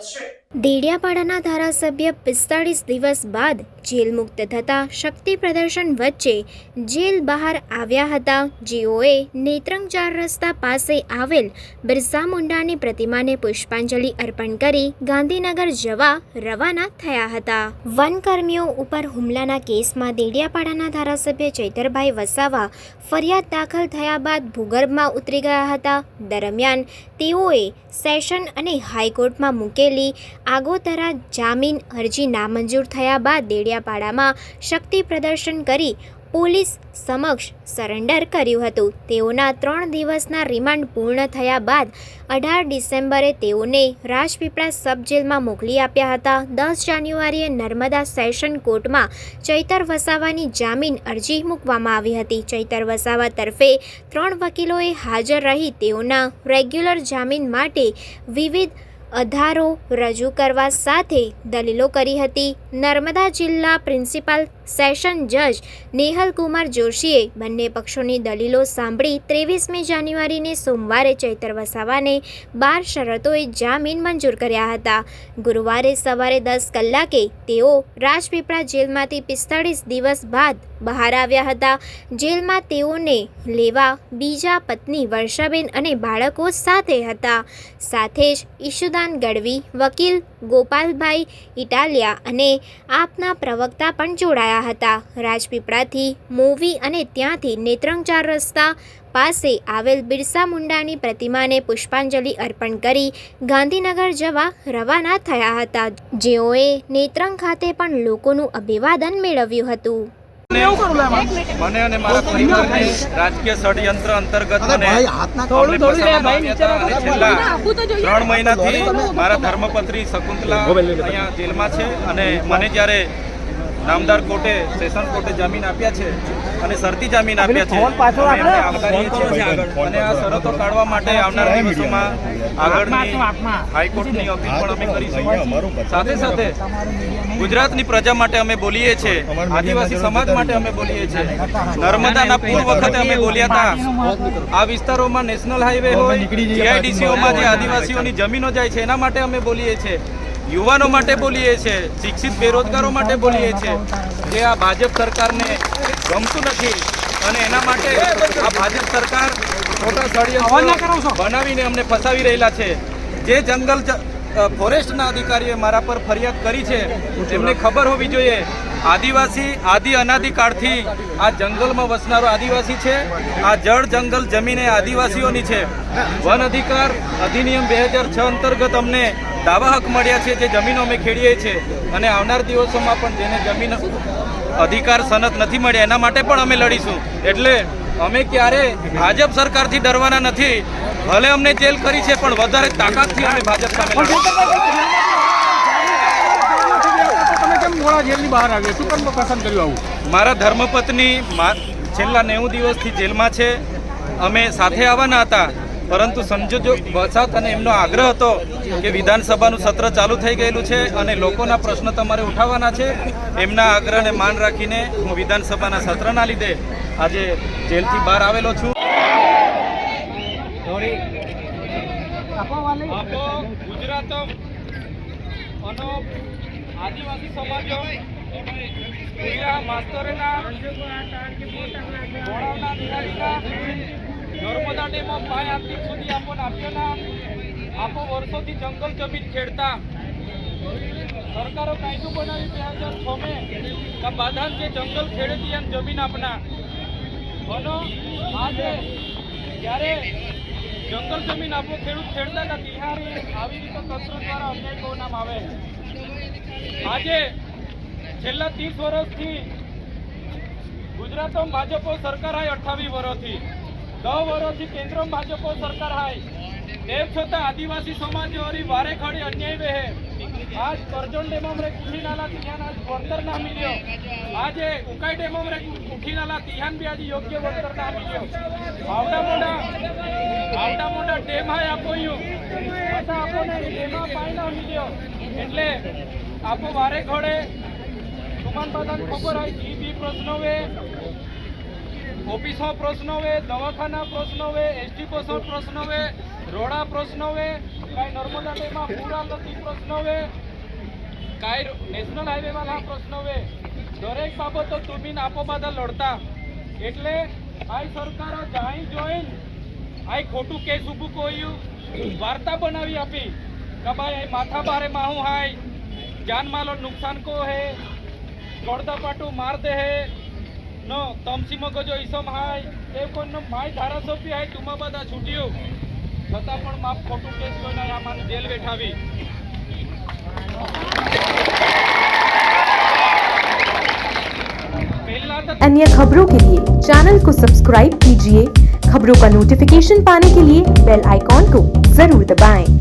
sure દેડિયાપાડાના ધારાસભ્ય પિસ્તાળીસ દિવસ બાદ જેલ મુક્ત થતા શક્તિ પ્રદર્શન વચ્ચે જેલ બહાર આવ્યા હતા. જેઓએ નેત્રંગ ચાર રસ્તા પાસે આવેલ બિરસા મુંડાની પ્રતિમાને પુષ્પાંજલિ અર્પણ કરી ગાંધીનગર જવા રવાના થયા હતા. વનકર્મીઓ ઉપર હુમલાના કેસમાં દેડિયાપાડાના ધારાસભ્ય ચૈતરભાઈ વસાવા ફરિયાદ દાખલ થયા બાદ ભૂગર્ભમાં ઉતરી ગયા હતા. દરમિયાન તેઓએ સેશન અને હાઈકોર્ટમાં મૂકેલી આગોતરા જામીન અરજી નામંજૂર થયા બાદ દેડિયાપાડામાં શક્તિ પ્રદર્શન કરી પોલીસ સમક્ષ સરેન્ડર કર્યું હતું. તેઓના ત્રણ દિવસના રિમાન્ડ પૂર્ણ થયા બાદ અઢાર ડિસેમ્બરે તેઓને રાજપીપળા સબ જેલમાં મોકલી આપ્યા હતા. દસ જાન્યુઆરીએ નર્મદા સેશન કોર્ટમાં ચૈતર વસાવાની જામીન અરજી મૂકવામાં આવી હતી. ચૈતર વસાવા તરફે ત્રણ વકીલોએ હાજર રહી તેઓના રેગ્યુલર જામીન માટે વિવિધ આધારો રજૂ કરવા સાથે દલીલો કરી હતી. નર્મદા જિલ્લા પ્રિન્સિપાલ સેશન જજ નેહલ કુમાર જોશીએ બંને પક્ષોની દલીલો સાંભળી ત્રેવીસમી જાન્યુઆરીને સોમવારે ચૈતર વસાવાને બાર શરતોએ જામીન મંજૂર કર્યા હતા. ગુરુવારે સવારે દસ કલાકે તેઓ રાજપીપળા જેલમાંથી પિસ્તાળીસ દિવસ બાદ બહાર આવ્યા હતા. જેલમાં તેઓને લેવા બીજા પત્ની વર્ષાબેન અને બાળકો સાથે હતા. સાથે જ ઈશુદાન ગઢવી, વકીલ ગોપાલભાઈ ઇટાલિયા અને આપના પ્રવક્તા પણ જોડાયા હતા. રાજપીપળાથી મૂવી અને ત્યાંથી નેત્રંગ ચાર રસ્તા પાસે આવેલ બિરસા મુંડાની પ્રતિમાને પુષ્પાંજલિ અર્પણ કરી ગાંધીનગર જવા રવાના થયા હતા. જેઓએ નેત્રંગ ખાતે પણ લોકોનું અભિવાદન મેળવ્યું હતું. મને અને મારા પરિવારને રાજકીય ષડયંત્ર અંતર્ગત મને ત્રણ મહિનાથી મારા ધર્મપત્રી શકુંતલા અહીંયા જેલમાં છે અને મને જ્યારે નામદાર કોર્ટે સેશન કોર્ટે જામીન આપ્યા છે અને શરતી જામીન આપ્યા છે. અને આ શરતો કાઢવા માટે આવનાર દિવસોમાં આગળની હાઈકોર્ટની અપીલ પણ અમે કરીશું. સાથે સાથે ગુજરાતની પ્રજા માટે અમે બોલીએ છીએ. આદિવાસી સમાજ માટે અમે બોલીએ છીએ. નર્મદાના પૂર વખતે અમે બોલ્યા હતા. આ વિસ્તારોમાં નેશનલ હાઈવે હોય જીઆઈડીસીઓમાં જે આદિવાસીઓની જમીનો જાય છે એના માટે અમે બોલીએ છીએ. યુવાનો માટે બોલીએ છીએ. શિક્ષિત બેરોજગારો માટે બોલીએ છીએ. જે આ ભાજપ સરકારને ગમતું નથી. અને એના માટે આ ભાજપ સરકાર ખોટા ષડયંત્રો બનાવીને અમને ફસાવી રહેલા છે. જે જંગલ ફોરેસ્ટના અધિકારીએ મારા પર ફરિયાદ કરી છે એમને ખબર હોવી જોઈએ. આદિવાસી આદિ અનાદિકાળથી આ જંગલમાં વસનારો આદિવાસી છે. આ જળ જંગલ જમીન એ આદિવાસીઓની છે. વન અધિકાર અધિનિયમ બે હજાર છ અંતર્ગત અમને દાવા હક મળ્યા છે જે જમીનો અમે ખેડીએ છીએ. અને આવનાર દિવસોમાં પણ જેને જમીન અધિકાર સનત નથી મળ્યા, એના માટે પણ અમે લડીશું. એટલે અમે ક્યારે ભાજપ સરકારથી ડરવાના નથી. ભલે અમને જેલ કરી છે, પણ વધારે તાકાતથી અમે ભાજપ સામે લડીશું. બહાર આવ્યા પસંદ કર્યું આવું મારા ધર્મપત્ની છેલ્લા નેવું દિવસથી જેલમાં છે. અમે સાથે આવવાના હતા. પરંતુ સંજોજો વસાત અને એમનો આગ્રહ હતો કે વિધાનસભાનું સત્ર ચાલુ થઈ ગયેલું છે અને લોકોના પ્રશ્ન તમારે ઉઠાવવાના છે એમના આગ્રહને માન રાખીને હું વિધાનસભાના સત્રના લીધે આજે જેલથી બહાર આવેલો છું. અને આદિવાસી સમાજો માસ્તરના ગોળાવના એમાં પાંચ આર્થિક સુધી આપોને આપ્યોના આપો વર્ષોથી જંગલ જમીન ખેડતા. સરકારો કાયદો બનાવી બે હજાર છ મેં બાધાન જે જંગલ ખેડતી એમ જમીન આપના. અને આજે જ્યારે જંગલ જમીન આપો ખેડૂત ખેડતા હતા તિહારી આવી રીતે તંત્ર દ્વારા અન્યાય કોનામ આવે. આજે છેલ્લા ત્રીસ વર્ષથી ગુજરાતમાં ભાજપો સરકાર આવી અઠાવીસ વર્ષથી. દસ વર્ષથી કેન્દ્ર ભાજપો સરકાર હાય. તેમ છતાં આદિવાસી સમાજ વળી વારે ખડી અન્યાય રહે. આજ કરજણ ડેમમાં રે કુઠી નાલા તિહાન આજ વળતર ના મિલ્યો. આજે ઉકાઈ ડેમમાં રે કુઠી નાલા તિહાન બી આજે યોગ્ય વળતર ના મિલ્યો. આવડા મોટા આવડા મોટા ડેમ હાય આપોયું. પાછા આપોને એ ડેમમાં પાણી ના મિલ્યો. એટલે આપો વારે ખડે સુમન દાદાને ખબર હોય એ બી પ્રશ્નો વે. ઓફિસો પ્રશ્નો વે દવાખાના પ્રશ્નો વે એસટી બસો પ્રશ્નો વે રોડા પ્રશ્નો વે કાંઈ નર્મદા ડેમમાં પૂરા નથી પ્રશ્ન હોય, કાંઈ નેશનલ હાઈવે વાળા પ્રશ્ન હોય. દરેક બાબતો તુમીન આપો બધા લડતા. એટલે આ સરકારો જાણી જોઈન આ ખોટું કેસ ઊભું કોયું વાર્તા બનાવી આપી કે ભાઈ માથા બારે માહું હાય. જાનમાલો નુકસાન કો હે? ગોળદા પાટું માર દે હે? નો તમસી મગજો ઈસમ હાય એ કોઈનો માય ધારાસભ્ય હાય તુમા બધા છૂટ્યું છતાં પણ માફ ખોટું કેસ કોઈને આ માન જેલ બેઠાવી પહેલા તો अन्य खबरों के लिए चैनल को सब्सक्राइब कीजिए खबरों का नोटिफिकेशन पाने के लिए बेल आइकॉन को जरूर दबाएं।